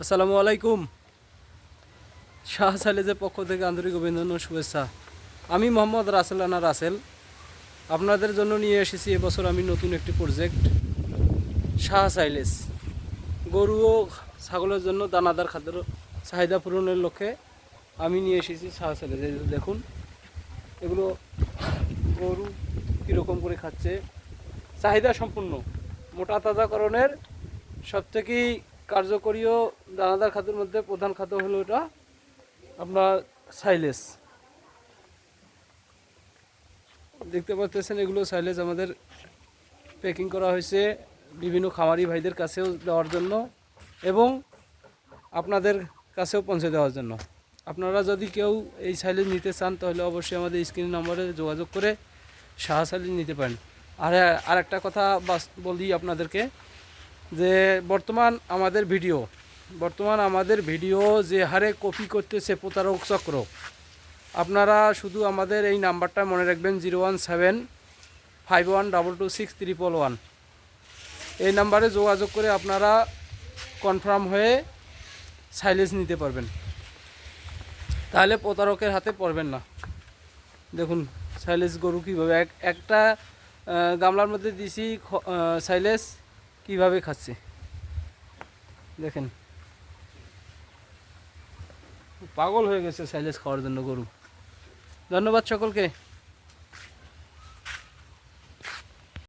আসসালামু আলাইকুম। শাহ সালেজের পক্ষ থেকে আন্তরিক অভিনন্দন শুভেচ্ছা। আমি মোহাম্মদ রাসেল আনা রাসেল। আপনাদের জন্য নিয়ে এসেছি এবছর আমি নতুন একটি প্রজেক্ট শাহ সাইলেজ। গরু ও ছাগলের জন্য দানাদার খাদ্যের চাহিদা পূরণের লক্ষ্যে আমি নিয়ে এসেছি শাহ সাইলেজ। দেখুন, এগুলো গরু কীরকম করে খাচ্ছে। চাহিদা সম্পূর্ণ, মোটা তাজাকরণের সবথেকে কার্যকরীয় দানাদার খাদ্যের মধ্যে প্রধান খাদ্য হলো এটা আপনার সাইলেস। দেখতে পাচ্ছেন এগুলো সাইলেস আমাদের প্যাকিং করা হয়েছে বিভিন্ন খামারি ভাইদের কাছেও দেওয়ার জন্য এবং আপনাদের কাছেও পৌঁছে দেওয়ার জন্য। আপনারা যদি কেউ এই সাইলেজ নিতে চান, তাহলে অবশ্যই আমাদের স্ক্রিন নম্বরে যোগাযোগ করে সাহা সাইলেজ নিতে পারেন। আর আর একটা কথা বাস বলি আপনাদেরকে যে বর্তমান আমাদের ভিডিও, বর্তমান আমাদের ভিডিও যে হারে কপি করতেছে প্রতারক চক্র, আপনারা শুধু আমাদের এই নাম্বারটা মনে রাখবেন zero one seven five one double two six triple one এই নাম্বারে যোগাযোগ করে আপনারা কনফার্ম হয়ে সাইলেজ নিতে পারবেন। তাহলে প্রতারকের হাতে পড়বেন না। দেখুন সাইলেজ গরু কীভাবে, এক, একটা গামলার মধ্যে দিছি সাইলেজ কীভাবে খাচ্ছে? দেখেন। পাগল হয়ে গেছে সাইলেজ খাওয়ার জন্য গরু। ধন্যবাদ সকলকে।